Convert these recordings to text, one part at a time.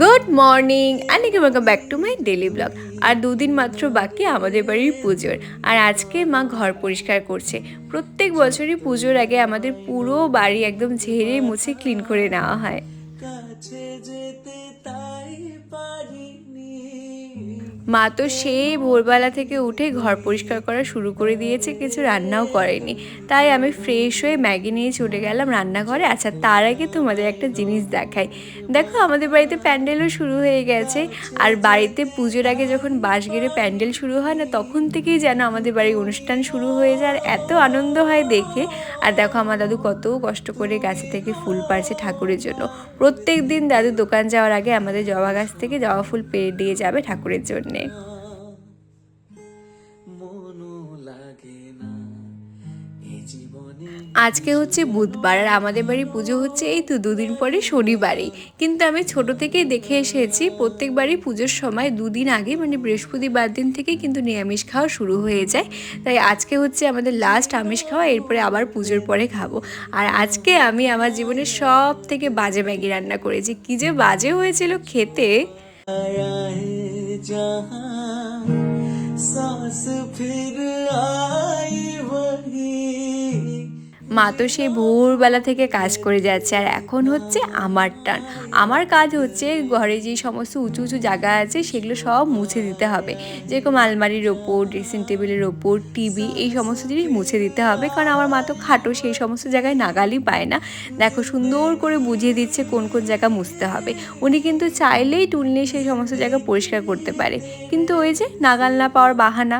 Good morning and welcome back to my daily blog আর দুদিন মাত্র বাকি আমাদের বাড়ির পুজোর। আর আজকে মা ঘর পরিষ্কার করছে। প্রত্যেক বছরই পুজোর আগে আমাদের পুরো বাড়ি একদম ঝেড়ে মুছে ক্লিন করে নেওয়া হয়। কাছে তাই মা তো সেই ভোরবেলা থেকে উঠে ঘর পরিষ্কার করা শুরু করে দিয়েছে, কিছু রান্নাও করেনি। তাই আমি ফ্রেশ হয়ে ম্যাগি নিয়ে চলে গেলাম রান্নাঘরে। আচ্ছা তার আগে তোমাদের একটা জিনিস দেখাই। দেখো, আমাদের বাড়িতে প্যান্ডেলও শুরু হয়ে গেছে। আর বাড়িতে পুজোর আগে যখন বাঁশ গেড়ে প্যান্ডেল শুরু হয় না, তখন থেকেই যেন আমাদের বাড়ির অনুষ্ঠান শুরু হয়ে যায়। আর এত আনন্দ হয় দেখে। আর দেখো, আমার দাদু কত কষ্ট করে গাছে থেকে ফুল পারছে ঠাকুরের জন্য। প্রত্যেক দিন দাদু দোকান যাওয়ার আগে আমাদের জবা গাছ থেকে জবা ফুল পেয়ে দিয়ে যাবে ঠাকুরের জন্যে। মনে আজকে হচ্ছে বুধবার আর আমাদের বাড়ি পুজো হচ্ছে এই তো দুদিন পরে শনিবারই। কিন্তু আমি ছোট থেকেই দেখে এসেছি, প্রত্যেকবারই পুজোর সময় দুদিন আগে মানে বৃহস্পতিবার দিন থেকে কিন্তু নিরামিষ খাওয়া শুরু হয়ে যায়। তাই আজকে হচ্ছে আমাদের লাস্ট আমিষ খাওয়া, এরপরে আবার পুজোর পরে খাব। আর আজকে আমি আমার জীবনের সব থেকে বাজে ম্যাগি রান্না করেছি। কী যে বাজে হয়েছিল খেতে। जहाँ सांस फिर आई वही। মা তো সেই ভোরবেলা থেকে কাজ করে যাচ্ছে, আর এখন হচ্ছে আমার টান। আমার কাজ হচ্ছে ঘরে যে সমস্ত উঁচু উঁচু জায়গা আছে সেগুলো সব মুছে দিতে হবে। যেরকম আলমারির ওপর ড্রেসিং টেবিলের ওপর, টিভি, এই সমস্ত জিনিস মুছে দিতে হবে, কারণ আমার মা তো খাটো, সেই সমস্ত জায়গায় নাগালই পায় না। দেখো সুন্দর করে বুঝিয়ে দিচ্ছে কোন কোন জায়গা মুছতে হবে। উনি কিন্তু চাইলেই টুললে সেই সমস্ত জায়গা পরিষ্কার করতে পারে। কিন্তু ওই যে নাগাল না পাওয়ার বাহানা।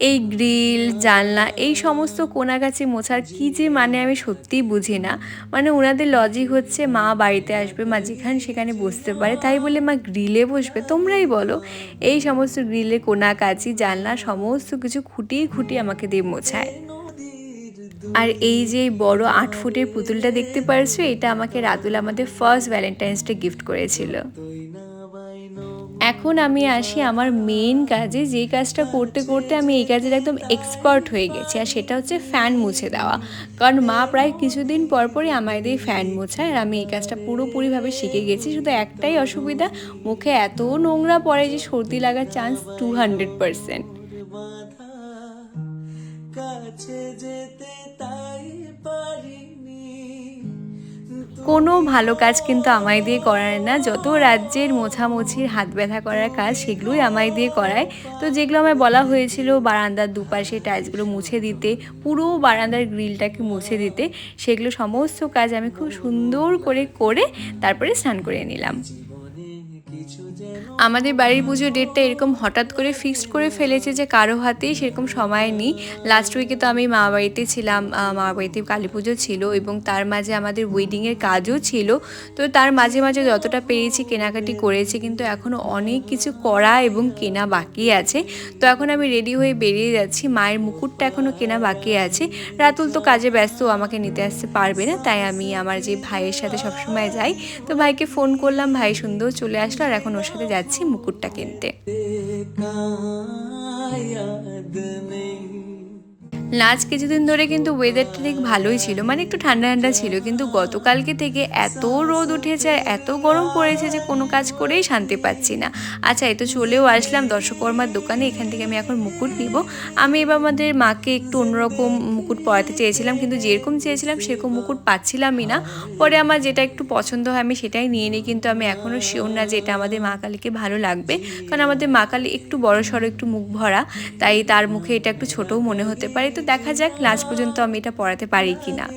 এই গ্রিল, জানলা, এই সমস্ত কোনাগাছি মোছার কী যে মানে আমি সত্যিই বুঝি না। মানে ওনাদের লজিক হচ্ছে মা বাড়িতে আসবে, মা যেখানে সেখানে বসতে পারে, তাই বলে মা গ্রিলে বসবে। তোমরাই বলো, এই সমস্ত গ্রিলে কোনাকাছি জানলা সমস্ত কিছু খুঁটিয়ে খুঁটিয়ে আমাকে দিয়ে মোছায়। আর এই যে বড় আট ফুটের পুতুলটা দেখতে পারছ, এটা আমাকে রাতুল আমাদের ফার্স্ট ভ্যালেন্টাইন্স ডে গিফট করেছিল। এখন আমি আসি আমার মেন কাজে যেই কাজটা করতে করতে আমি এই কাজের একদম এক্সপার্ট হয়ে গেছি, আর সেটা হচ্ছে ফ্যান মুছে দেওয়া। কারণ মা প্রায় কিছুদিন পর পরই আমায় দিয়ে ফ্যান মোছায়, আর আমি এই কাজটা পুরোপুরিভাবে শিখে গেছি। শুধু একটাই অসুবিধা, মুখে এত নোংরা পড়ে যে সর্দি লাগার চান্স টু হান্ড্রেড পারসেন্ট কাছে যেতে তাই পারিনি কোনো ভালো কাজ কিন্তু আমায় দিয়ে করায় না। যত রাজ্যের মোছামুছির হাত ব্যথা করার কাজ সেগুলোই আমায় দিয়ে করায়। তো যেগুলো আমায় বলা হয়েছিল বারান্দার দুপাশে টাইলসগুলো মুছে দিতে, পুরো বারান্দার গ্রিলটাকে মুছে দিতে, সেগুলো সমস্ত কাজ আমি খুব সুন্দর করে করে তারপরে স্নান করে নিলাম। আমাদের বাড়ির পুজো ডেটটা এরকম হঠাৎ করে ফিক্সড করে ফেলেছে যে কারও হাতেই সেরকম সময় নেই। লাস্ট উইকে তো আমি মা বাড়িতে ছিলাম মা বাড়িতে কালী পুজো ছিল এবং তার মাঝে আমাদের ওয়েডিংয়ের কাজও ছিল। তো তার মাঝে মাঝে যতটা পেরেছি, কেনাকাটি করেছি, কিন্তু এখনও অনেক কিছু করা এবং কেনা বাকি আছে। তো এখন আমি রেডি হয়ে বেরিয়ে যাচ্ছি। মায়ের মুকুটটা এখনও কেনা বাকি আছে। রাতুল তো কাজে ব্যস্ত আমাকে নিতে আসতে পারবে না, তাই আমি আমার যে ভাইয়ের সাথে সবসময় যাই। তো ভাইকে ফোন করলাম, ভাই সুন্দর চলে আসলো, আর এখন ওর সাথে যাচ্ছি। যাচ্ছি মুকুটটা কিনতে লাস্ট কিছুদিন ধরে কিন্তু ওয়েদারটা ঠিক ভালোই ছিল মানে একটু ঠান্ডা ঠান্ডা ছিল, কিন্তু গতকালকে থেকে এত রোদ উঠেছে আর এত গরম পড়েছে যে কোনো কাজ করেই শান্তি পাচ্ছি না। আচ্ছা এই তো চলেও আসলাম দর্শকর্মার দোকানে, এখান থেকে আমি এখন মুকুট নিব। আমি এবার আমাদের মাকে একটু অন্যরকম মুকুট পরাতে চেয়েছিলাম, কিন্তু যেরকম চেয়েছিলাম সেরকম মুকুট পাচ্ছিলামই না। পরে আমার যেটা একটু পছন্দ হয় আমি সেটাই নিয়ে নিই, কিন্তু আমি এখনও শিওর না যে এটা আমাদের মা কালীকে ভালো লাগবে, কারণ আমাদের মা কালী একটু বড় সড়ো একটু মুখ ভরা, তাই তার মুখে এটা একটু ছোটও মনে হতে পারে। তো দেখা যাক লাস্ট পর্যন্ত আমি এটা পড়াতে পারি কি না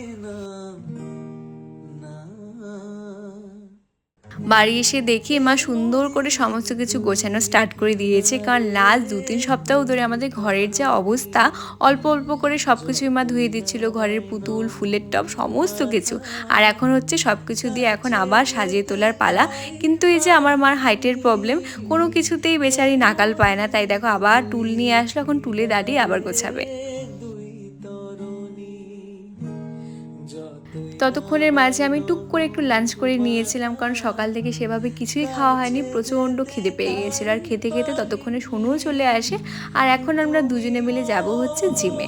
বাড়ি এসে দেখি মা সুন্দর করে সমস্ত কিছু গোছানো স্টার্ট করে দিয়েছে, কারণ লাস্ট দু তিন সপ্তাহ ধরে আমাদের ঘরের যা অবস্থা, অল্প অল্প করে সব কিছুই মা ধুয়ে দিচ্ছিল, ঘরের পুতুল, ফুলের টব, সমস্ত কিছু। আর এখন হচ্ছে সব কিছু দিয়ে এখন আবার সাজিয়ে তোলার পালা। কিন্তু এই যে আমার মার হাইটের প্রবলেম কোনো কিছুতেই বেচারি নাকাল পায় না। তাই দেখো আবার টুল নিয়ে আসলো, এখন টুলে দাঁড়িয়ে আবার গোছাবে। ততক্ষণের মাঝে আমি টুক করে একটু লাঞ্চ করে নিয়েছিলাম, কারণ সকাল থেকে সেভাবে কিছুই খাওয়া হয়নি, প্রচণ্ড খিদে পেয়ে গিয়েছিল। আর খেতে খেতে ততক্ষণে সোনুও চলে আসে, আর এখন আমরা দুজনে মিলে যাব হচ্ছে জিমে।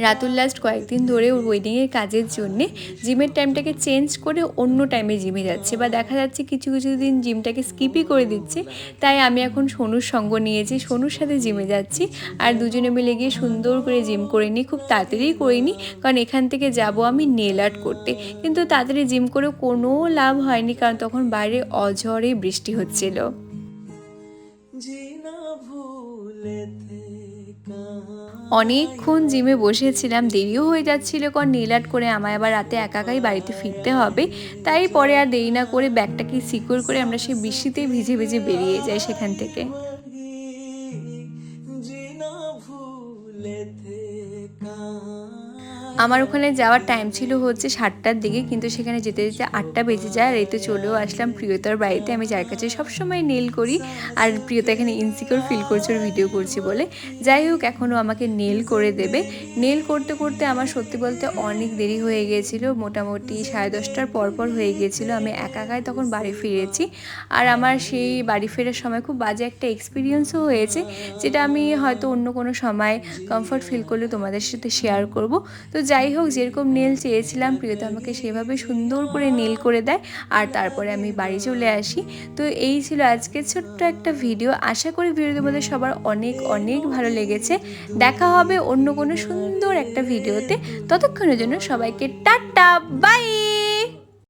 রাতুল লাস্ট কয়েকদিন ধরে ওর ওয়েডিংয়ের কাজের জন্যে জিমের টাইমটাকে চেঞ্জ করে অন্য টাইমে জিমে যাচ্ছে বা দেখা যাচ্ছে কিছু কিছু দিন জিমটাকে স্কিপই করে দিচ্ছে তাই আমি এখন সোনুর সঙ্গ নিয়েছি সোনুর সাথে জিমে যাচ্ছি আর দুজনে মিলে গিয়ে সুন্দর করে জিম করে নিই খুব তাড়াতাড়ি করে নিই কারণ এখান থেকে যাব আমি নেল আর্ট করতে কিন্তু তাড়াতাড়ি জিম করে কোনো লাভ হয়নি কারণ তখন বাইরে অঝরে বৃষ্টি হচ্ছিল जीना भूले थे कहाँ অনেকক্ষণ জিমে বসেছিলাম দেরিও হয়ে যাচ্ছিল কারণ নীল আর্ট করে আমায় আবার রাতে একা একাই বাড়িতে ফিরতে হবে তাই পরে আর দেরি না করে ব্যাগটাকে সিকিউর করে আমরা সেই বৃষ্টিতে ভিজে ভিজে বেরিয়ে যাই সেখান থেকে लगी जीना भूले थे कहाँ আমার ওখানে যাওয়ার টাইম ছিল হচ্ছে সাতটার দিকে, কিন্তু সেখানে যেতে যেতে আটটা বেজে যায়, আর এই তো চলেও আসলাম প্রিয়তার বাড়িতে। আমি যার কাছে সবসময় নেল করি, আর প্রিয়তা এখানে ইনসিকিউর ফিল করছে ওর ভিডিও করছি বলে। যাই হোক, এখনও আমাকে নেল করে দেবে। নেল করতে করতে আমার সত্যি বলতে অনেক দেরি হয়ে গিয়েছিল মোটামুটি সাড়ে দশটার পরপর হয়ে গিয়েছিল আমি একা একাই তখন বাড়ি ফিরেছি, আর আমার সেই বাড়ি ফেরার সময় খুব বাজে একটা এক্সপিরিয়েন্সও হয়েছে, যেটা আমি হয়তো অন্য কোনো সময় কমফর্ট ফিল করলে তোমাদের সাথে শেয়ার করব। তো যাই হোক, যেরকম নেল চেয়েছিলাম, প্রিয়তা আমাকে সেভাবে সুন্দর করে নীল করে দেয় আর তারপরে আমি বাড়ি চলে আসি। তো এই ছিল আজকে ছোট্ট একটা ভিডিও। আশা করি ভিডিও মধ্যে সবার অনেক অনেক ভালো লেগেছে। দেখা হবে অন্য কোনো সুন্দর একটা ভিডিওতে। ততক্ষণের জন্য সবাইকে টাটা, বাই!